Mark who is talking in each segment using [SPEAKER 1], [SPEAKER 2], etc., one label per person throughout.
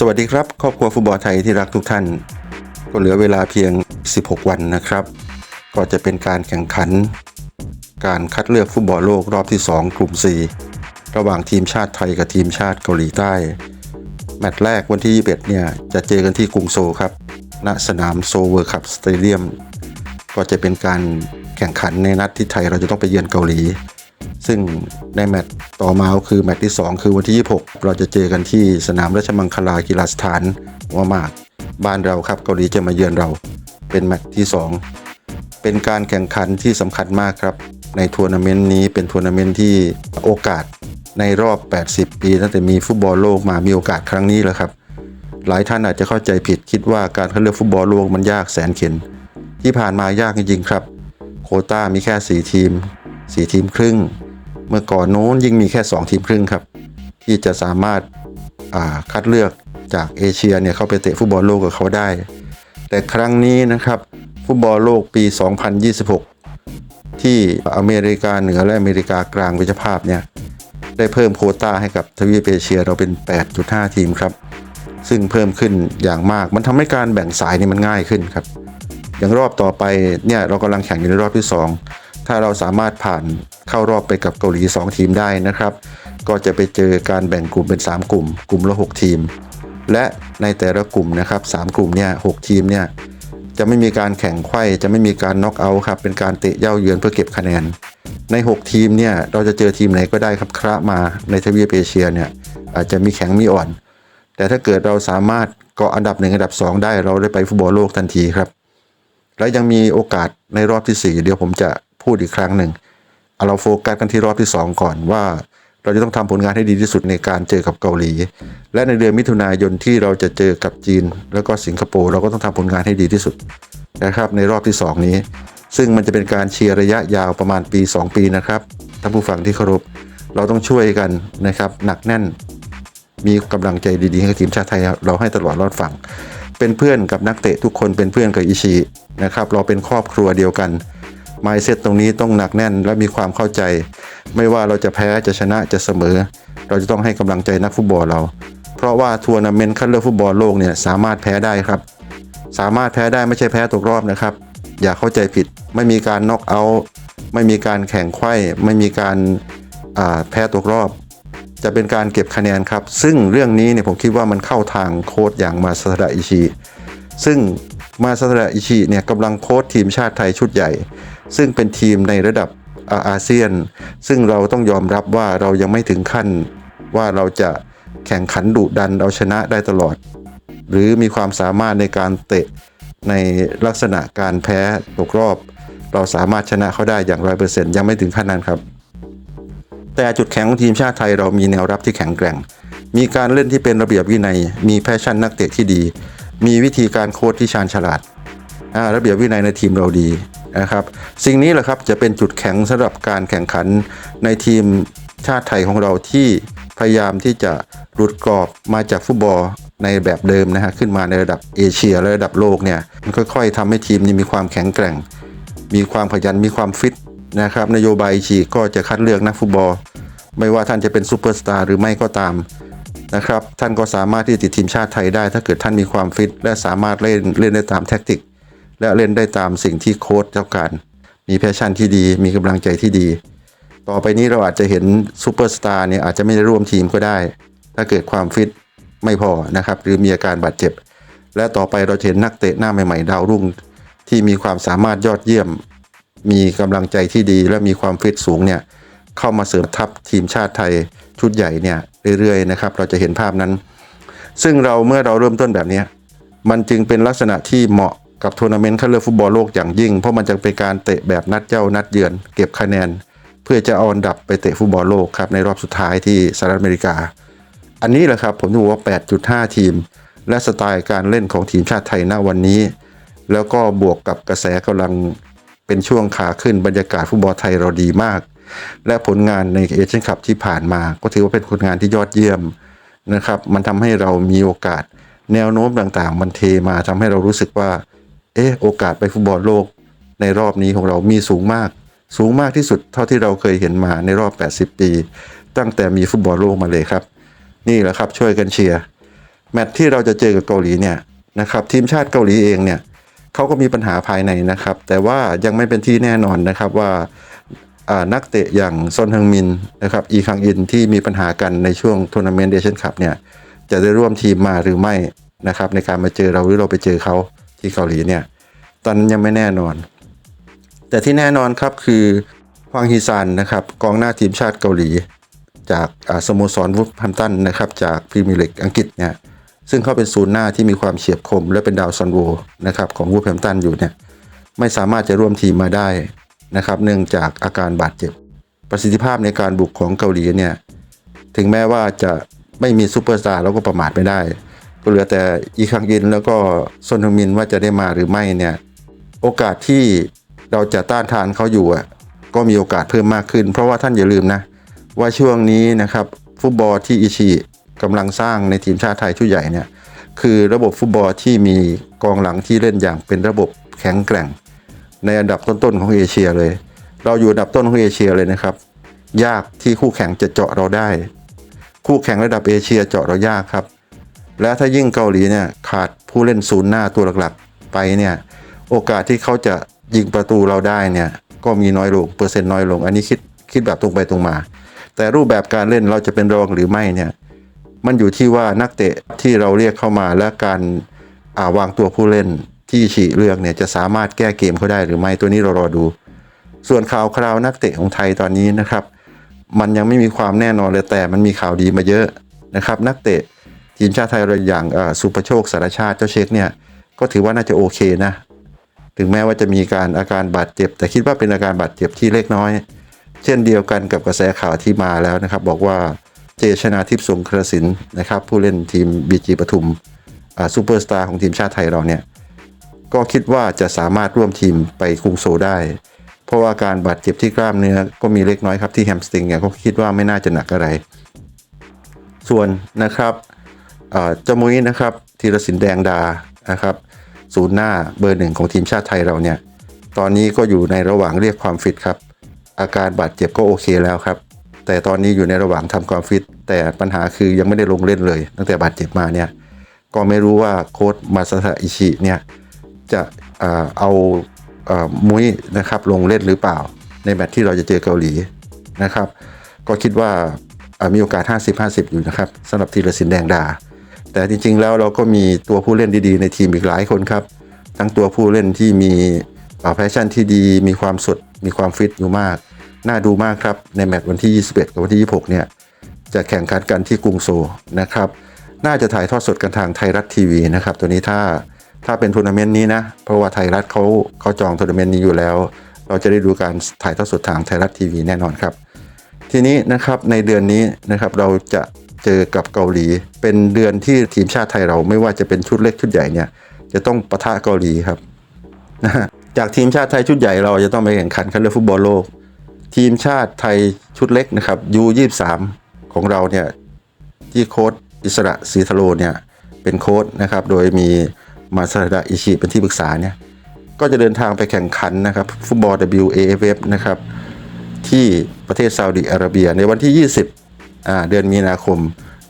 [SPEAKER 1] สวัสดีครับครอบครัวฟุตบอลไทยที่รักทุกท่าน ก็เหลือเวลาเพียง 16 วันนะครับ ก็จะเป็นการแข่งขัน การคัดเลือกฟุตบอลโลกรอบที่ 2 กลุ่ม 4 ระหว่างทีมชาติไทยกับทีมชาติเกาหลีใต้ แมตช์แรกวันที่ 21 เนี่ย จะเจอกันที่กรุงโซลครับ ณสนามโซเวอร์คัพสเตเดียมก็จะเป็นการแข่งขันในนัดที่ไทยเราจะต้องไปเยือนเกาหลี ซึ่งในแมตช์ต่อมาก็คือแมตช์ที่ 2 คือวันที่ 26 เราจะเจอกันที่สนามราชมังคลากีฬาสถานวหมากบ้านเราครับเกาหลีจะมาเยือนเรา เป็นแมตช์ที่ 2 เป็นการแข่งขันที่สำคัญมากครับ ในทัวร์นาเมนต์นี้เป็นทัวร์นาเมนต์ที่โอกาสในรอบ 80 ปีตั้งแต่มีฟุตบอลโลกมามีโอกาสครั้งนี้แหละครับ หลายท่านอาจจะเข้าใจผิดคิดว่าการคัดเลือกฟุตบอลโลกมันยากแสนเข็ญที่ผ่านมายากจริงๆครับ โคต้ามีแค่ 4 ทีม 4 ทีมครึ่ง เมื่อก่อนโน้นยิ่งมีแค่ 2 ทีมครึ่งครับ ที่จะสามารถาคัดเลือกจากเอเชียเนี่ยเข้าไปเตะฟุตบอลโลกกับเขาได้ แต่ครั้งนี้นะครับฟุตบอลโลกปี 2026 ที่อเมริกาเหนือและอเมริกากลางเป็นเจ้าภาพเนี่ยได้เพิ่มโคต้าให้กับทวีปเอเชียเราเป็น 8.5 ทีมครับ ซึ่งเพิ่มขึ้นอย่างมาก มันทำให้การแบ่งสายนี่มันง่ายขึ้นครับ อย่างรอบต่อไปเนี่ยเรากำลังแข่งอยู่ในรอบที่ 2 ถ้าเราสามารถผ่านเข้ารอบไปกับเกาหลี 2 ทีมได้นะครับ ก็จะไปเจอการแบ่งกลุ่มเป็น 3 กลุ่ม กลุ่มละ 6 ทีม และในแต่ละกลุ่มนะครับ3กลุ่มเนี่ยหทีมเนี่ยจะไม่มีการแข่งไข้จะไม่มีการน็อกเอาท์ครับเป็นการเตะเย่าเยือนเพื่อเก็บคะแนน ใน 6 ทีมเนี่ยเราจะเจอทีมไหนก็ได้ครับคระมาในทวีปเอเชียเนี่ยอาจจะมีแข็งมีอ่อน แต่ถ้าเกิดเราสามารถเกาะอันดับหนึ่งอันดับ 2 ได้เราได้ไปฟุตบอลโลกทันทีครับ และยังมีโอกาสในรอบที่ 4 เดี๋ยวผมจะ พูดอีกครั้งหนึ่งเอาเราโฟกัสกันที่รอบที่ 2 ก่อนว่า เราจะต้องทำผลงานให้ดีที่สุดในการเจอกับเกาหลี และในเดือนมิถุนายนที่เราจะเจอกับจีน แล้วก็สิงคโปร์เราก็ต้องทำผลงานให้ดีที่สุดนะครับในรอบที่ 2 นี้ ซึ่งมันจะเป็นการเชียร์ระยะยาวประมาณปี 2 ปีนะครับท่านผู้ฟังที่เคารพเราต้องช่วยกันนะครับหนักแน่น มีกำลังใจดีๆให้กับทีมชาติไทยเราให้ตลอดรอดฝั่งเป็นเพื่อนกับนักเตะทุกคนเป็นเพื่อนกับอิชินะครับเราเป็นครอบครัวเดียวกัน มายเซตตรงนี้ต้องหนักแน่นและมีความเข้าใจ ไม่ว่าเราจะแพ้จะชนะจะเสมอ เราจะต้องให้กำลังใจนักฟุตบอลเรา เพราะว่าทัวร์นาเมนต์คัดเลือกฟุตบอลโลกเนี่ยสามารถแพ้ได้ครับ สามารถแพ้ได้ไม่ใช่แพ้ตกรอบนะครับ อย่าเข้าใจผิด ไม่มีการน็อกเอาท์ไม่มีการแข่งไข้ไม่มีการแพ้ตกรอบ จะเป็นการเก็บคะแนนครับ ซึ่งเรื่องนี้เนี่ยผมคิดว่ามันเข้าทางโค้ดอย่างมาซาดะอิชิซึ่ง มาซาดะอิชิเนี่ยกำลังโค้ดทีมชาติไทยชุดใหญ่ ซึ่งเป็นทีมในระดับอาอาเซียน ซึ่งเราต้องยอมรับว่าเรายังไม่ถึงขั้นว่าเราจะแข่งขันดุดันเอาชนะได้ตลอด หรือมีความสามารถในการเตะในลักษณะการแพ้ตกรอบ เราสามารถชนะเขาได้อย่างร้อยเปอร์เซ็นต์ยังไม่ถึงขั้นนั้นครับ แต่จุดแข็งของทีมชาติไทยเรามีแนวรับที่แข็งแกร่ง มีการเล่นที่เป็นระเบียบวินัย มีแพชชั่นนักเตะที่ดี มีวิธีการโค้ชที่ชาญฉลาดาระเบียบวินัยในทีมเราดีนะครับ สิ่งนี้แหละครับจะเป็นจุดแข็งสำหรับการแข่งขันในทีมชาติไทยของเราที่พยายามที่จะหลุดกรอบมาจากฟุตบอลในแบบเดิมนะฮะขึ้นมาในระดับเอเชียและระดับโลกเนี่ยมันค่อยๆทำให้ทีมนี้มีความแข็งแกร่ง มีความขยันมีความฟิตนะครับนโยบายฉีก็จะคัดเลือกนักฟุตบอล ไม่ว่าท่านจะเป็นซูเปอร์สตาร์หรือไม่ก็ตาม นะครับท่านก็สามารถที่จะติดทีมชาติไทยได้ ถ้าเกิดท่านมีความฟิต และสามารถเล่นเล่นได้ตามแท็กติก และเล่นได้ตามสิ่งที่โค้ชต้องการ มีแพชชั่นที่ดี มีกำลังใจที่ดี ต่อไปนี้เราอาจจะเห็นซูเปอร์สตาร์เนี่ยอาจจะไม่ได้ร่วมทีมก็ได้ ถ้าเกิดความฟิตไม่พอนะครับหรือมีอาการบาดเจ็บ และต่อไปเราเห็นนักเตะหน้าใหม่ๆ ดาวรุ่ง ที่มีความสามารถยอดเยี่ยม มีกำลังใจที่ดี และมีความฟิตสูงเนี่ยเข้ามาเสริมทัพทีมชาติไทยชุดใหญ่เนี่ย เรื่อยๆนะครับ เราจะเห็นภาพนั้น ซึ่งเราเมื่อเราเริ่มต้นแบบนี้ มันจึงเป็นลักษณะที่เหมาะกับทัวร์นาเมนต์คัดเลือกฟุตบอลโลกอย่างยิ่ง เพราะมันจะเป็นการเตะแบบนัดเจ้านัดเยือน เก็บคะแนน เพื่อจะเอาอันดับไปเตะฟุตบอลโลกครับในรอบสุดท้ายที่สหรัฐอเมริกา อันนี้แหละครับผมถือว่า 8.5 ทีม และสไตล์การเล่นของทีมชาติไทยณวันนี้ แล้วก็บวกกับกระแสกำลังเป็นช่วงขาขึ้นบรรยากาศฟุตบอลไทยเราดีมาก และผลงานในเอเชียนคัพที่ผ่านมา ก็ถือว่าเป็นผลงานที่ยอดเยี่ยมนะครับ มันทำให้เรามีโอกาสแนวโน้มต่างๆ มันเทมาทำให้เรารู้สึกว่า เออโอกาสไปฟุตบอลโลก ในรอบนี้ของเรามีสูงมาก สูงมากที่สุดเท่าที่เราเคยเห็นมาในรอบ 80 ปี ตั้งแต่มีฟุตบอลโลกมาเลยครับ นี่แหละครับช่วยกันเชียร์แมตช์ที่เราจะเจอกับเกาหลีเนี่ยนะครับทีมชาติเกาหลีเองเนี่ยเขาก็มีปัญหาภายในนะครับ แต่ว่ายังไม่เป็นที่แน่นอนนะครับว่า นักเตะอย่างซอนฮึงมินนะครับอีคังอินที่มีปัญหากันในช่วงทัวร์นาเมนต์เดชั่นคัพเนี่ยจะได้ร่วมทีมมาหรือไม่นะครับในการมาเจอเราหรือเราไปเจอเขาที่เกาหลีเนี่ยตอนนั้นยังไม่แน่นอน แต่ที่แน่นอนครับคือฮวางฮีซานนะครับกองหน้าทีมชาติเกาหลี จากสโมสรวูฟแฮมตันนะครับจากพรีเมียร์ลีกอังกฤษเนี่ยซึ่งเขาเป็นศูนย์หน้าที่มีความเฉียบคม และเป็นดาวซันโวนะครับของวูฟแฮมตันอยู่เนี่ยไม่สามารถจะร่วมทีมมาได้ นะครับเนื่องจากอาการบาดเจ็บ ประสิทธิภาพในการบุกของเกาหลีเนี่ยถึงแม้ว่าจะไม่มีซูเปอร์สตาร์แล้วก็ประมาทไม่ได้ ก็เหลือแต่อีคังอินแล้วก็ซอนฮงมินว่าจะได้มาหรือไม่เนี่ยโอกาสที่เราจะต้านทานเขาอยู่อะก็มีโอกาสเพิ่มมากขึ้น เพราะว่าท่านอย่าลืมนะว่าช่วงนี้นะครับฟุตบอลที่อิชิกำลังสร้างในทีมชาติไทยชุดใหญ่เนี่ยคือระบบฟุตบอลที่มีกองหลังที่เล่นอย่างเป็นระบบแข็งแกร่ง ในอันดับต้นๆของเอเชียเลย เราอยู่อันดับต้นของเอเชียเลยนะครับ ยากที่คู่แข่งจะเจาะเราได้ คู่แข่งระดับเอเชียเจาะเรายากครับ และถ้ายิ่งเกาหลีเนี่ยขาดผู้เล่นศูนย์หน้าตัวหลักๆ ไปเนี่ยโอกาสที่เขาจะยิงประตูเราได้เนี่ยก็มีน้อยลงเปอร์เซ็นต์น้อยลง อันนี้คิดคิดแบบตรงไปตรงมา แต่รูปแบบการเล่นเราจะเป็นรองหรือไม่เนี่ยมันอยู่ที่ว่านักเตะที่เราเรียกเข้ามาและการาวางตัวผู้เล่น ที่ฉีเลือกเนี่ยจะสามารถแก้เกมเขาได้หรือไม่ตัวนี้เรารอดู ส่วนข่าวคราวนักเตะของไทยตอนนี้นะครับ มันยังไม่มีความแน่นอนเลยแต่มันมีข่าวดีมาเยอะนะครับ นักเตะทีมชาติไทยเราอย่างสุประโชคสารชาติเจ้าเช็คเนี่ยก็ถือว่าน่าจะโอเคนะ ถึงแม้ว่าจะมีการอาการบาดเจ็บ แต่คิดว่าเป็นอาการบาดเจ็บที่เล็กน้อย เช่นเดียวกันกับกระแสข่าวที่มาแล้วนะครับ บอกว่าเจชนาทิพย์สงกระสินนะครับผู้เล่นทีมบีจีปทุมซูเปอร์สตาร์ของทีมชาติไทยเราเนี่ย ก็คิดว่าจะสามารถร่วมทีมไปกรุงโซได้ เพราะว่าการบาดเจ็บที่กล้ามเนื้อก็มีเล็กน้อยครับที่แฮมสตริงเนี่ยก็คิดว่าไม่น่าจะหนักอะไร ส่วนนะครับเอ่อเจามุ้ยนะครับธีรศิลป์แดงดานะครับศูนย์หน้าเบอร์หนึ่งของทีมชาติไทยเราเนี่ย ตอนนี้ก็อยู่ในระหว่างเรียกความฟิตครับ อาการบาดเจ็บก็โอเคแล้วครับ แต่ตอนนี้อยู่ในระหว่างทำความฟิต แต่ปัญหาคือยังไม่ได้ลงเล่นเลย ตั้งแต่บาดเจ็บมาเนี่ย ก็ไม่รู้ว่าโค้ชมาซาอิชิเนี่ย จะเอามุ้ยนะครับลงเล่นหรือเปล่า ในแมตช์ที่เราจะเจอเกาหลีนะครับ ก็คิดว่ามีโอกาส 50-50 อยู่นะครับสำหรับธีรศิลป์แดงดา แต่จริง ๆ แล้วเราก็มีตัวผู้เล่นดีๆ ในทีมอีกหลายคนครับ ทั้งตัวผู้เล่นที่มีแพชชั่นที่ดี มีความสด มีความฟิตอยู่มาก น่าดูมากครับ ในแมตช์วันที่ 21 กับวันที่ 26 เนี่ย จะแข่งขันกันที่กรุงโซลนะครับ น่าจะถ่ายทอดสดกันทางไทยรัฐทีวีนะครับ ตัวนี้ถ้า ถ้าเป็นทัวร์นาเมนต์นี้นะ เพราะว่าไทยรัฐเขาเขาจองทัวร์นาเมนต์นี้อยู่แล้ว เราจะได้ดูการถ่ายทอดสดทางไทยรัฐทีวีแน่นอนครับ ทีนี้นะครับในเดือนนี้นะครับเราจะเจอกับเกาหลี เป็นเดือนที่ทีมชาติไทยเราไม่ว่าจะเป็นชุดเล็กชุดใหญ่เนี่ยจะต้องปะทะเกาหลีครับนะจากทีมชาติไทยชุดใหญ่เราจะต้องไปแข่งขันคัดเลือกฟุตบอลโลก ทีมชาติไทยชุดเล็กนะครับยูยี่สามของเราเนี่ยที่โค้ชอิสระศรีทโรเนี่ยเป็นโค้ชนะครับ โดยมี มาซาดะอิชิเป็นที่ปรึกษาเนี่ยก็จะเดินทางไปแข่งขันนะครับฟุตบอล WAFF นะครับที่ประเทศซาอุดิอาระเบียในวันที่ 20อ่าเดือนมีนาคม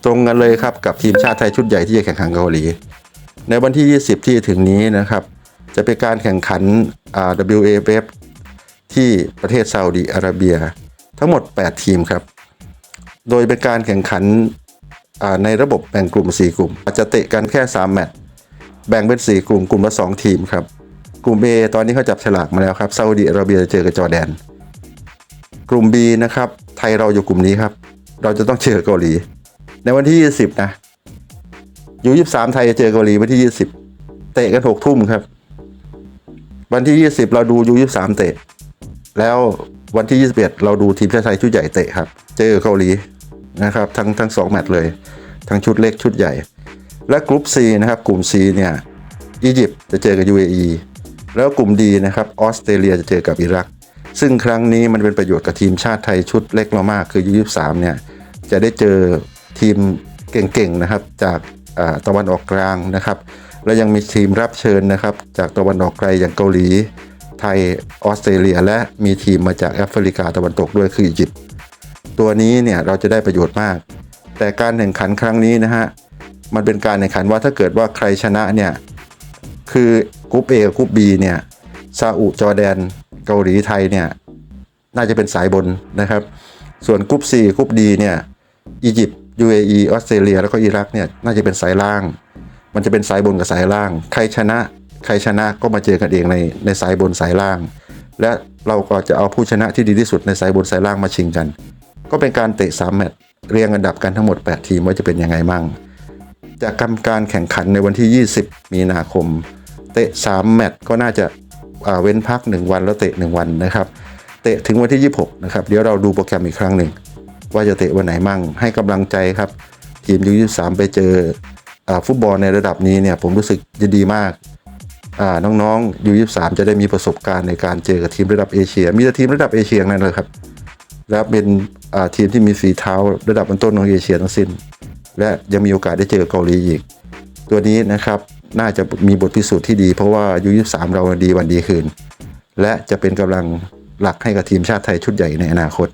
[SPEAKER 1] ตรงกันเลยครับกับทีมชาติไทยชุดใหญ่ที่จะแข่งขันเกาหลี ในวันที่ 20 ที่ถึงนี้นะครับจะเป็นการแข่งขันอ่า WAFF ที่ประเทศซาอุดิอาระเบีย ทั้งหมด 8 ทีมครับ โดยเป็นการแข่งขันในระบบแบ่งกลุ่ม 4 กลุ่มจะเตะกันแค่ 3 แมตช์ แบ่งเป็น 4 กลุ่มกลุ่มละ 2 ทีมครับ กลุ่ม A ตอนนี้เขาจับฉลากมาแล้วครับซาอุดิอาระเบียจะเจอกับจอร์แดน กลุ่ม B นะครับ ไทยเราอยู่กลุ่มนี้ครับ เราจะต้องเจอเกาหลี ในวันที่ 20 นะอยู่ 23 ไทยจะเจอเกาหลีวันที่ 20 เตะกัน6ทุ่มครับ วันที่ 20 เราดูยู23 เตะ แล้ววันที่ 21 เราดูทีมชาติไทยชุดใหญ่เตะครับ เจอเกาหลีนะครับ ทั้งทั้งสองแมตช์เลย ทั้งชุดเล็กชุดใหญ่ และกลุ่ม C นะครับ กลุ่ม C เนี่ยอียิปต์จะเจอกับ UAE แล้วกลุ่ม D นะครับออสเตรเลียจะเจอกับอิรัก ซึ่งครั้งนี้มันเป็นประโยชน์กับทีมชาติไทยชุดเล็กเรามากคือ U23 เนี่ยจะได้เจอทีมเก่งๆนะครับจากตะวันออกกลางนะครับ และยังมีทีมรับเชิญนะครับ จากตะวันออกไกลอย่างเกาหลี ไทยออสเตรเลีย และมีทีมมาจากแอฟริกาตะวันตกด้วยคืออียิปต์ตัวนี้เนี่ยเราจะได้ประโยชน์มาก แต่การแข่งขันครั้งนี้นะฮะ มันเป็นการแข่งขันว่าถ้าเกิดว่าใครชนะเนี่ย คือกรุ๊ป A กับกรุ๊ป B เนี่ยซาอุจอร์แดน เกาหลีไทยเนี่ย น่าจะเป็นสายบนนะครับ ส่วนกรุ๊ป C กรุ๊ป D เนี่ยอียิปต์ UAE ออสเตรเลีย แล้วก็อิรักเนี่ยน่าจะเป็นสายล่าง มันจะเป็นสายบนกับสายล่าง ใครชนะ ใครชนะก็มาเจอกันเองในในสายบนสายล่าง และเราก็จะเอาผู้ชนะที่ดีที่สุดในสายบนสายล่างมาชิงกัน ก็เป็นการเตะ3แมตช์เรียงอันดับกันทั้งหมด 8 ทีมว่าจะเป็นยังไงมั่ง จากกรรมการแข่งขันในวันที่ 20 มีนาคม เตะ 3 แมตช์ก็น่าจะอ่าเว้นพัก 1 วันแล้วเตะ 1 วันนะครับ เตะถึงวันที่ 26 นะครับ เดี๋ยวเราดูโปรแกรมอีกครั้งหนึ่ง ว่าจะเตะวันไหนมั่ง ให้กำลังใจครับ ทีมยู23 ไปเจออฟุตบอลในระดับนี้เนี่ยผมรู้สึกจะดีมากาน้องๆยู23 จะได้มีประสบการณ์ในการเจอกับทีมระดับเอเชีย มีแต่ทีมระดับเอเชียนั่นเลยครับ และเป็นทีมที่มีฝีเท้าระดับต้นของเอเชียทั้งสิ้น และยังมีโอกาสได้เจอเกาหลีอีก ตัวนี้นะครับน่าจะมีบทพิสูจน์ที่ดี เพราะว่ายู23เราดีวันดีคืน และจะเป็นกำลังหลักให้กับทีมชาติไทยชุดใหญ่ในอนาคต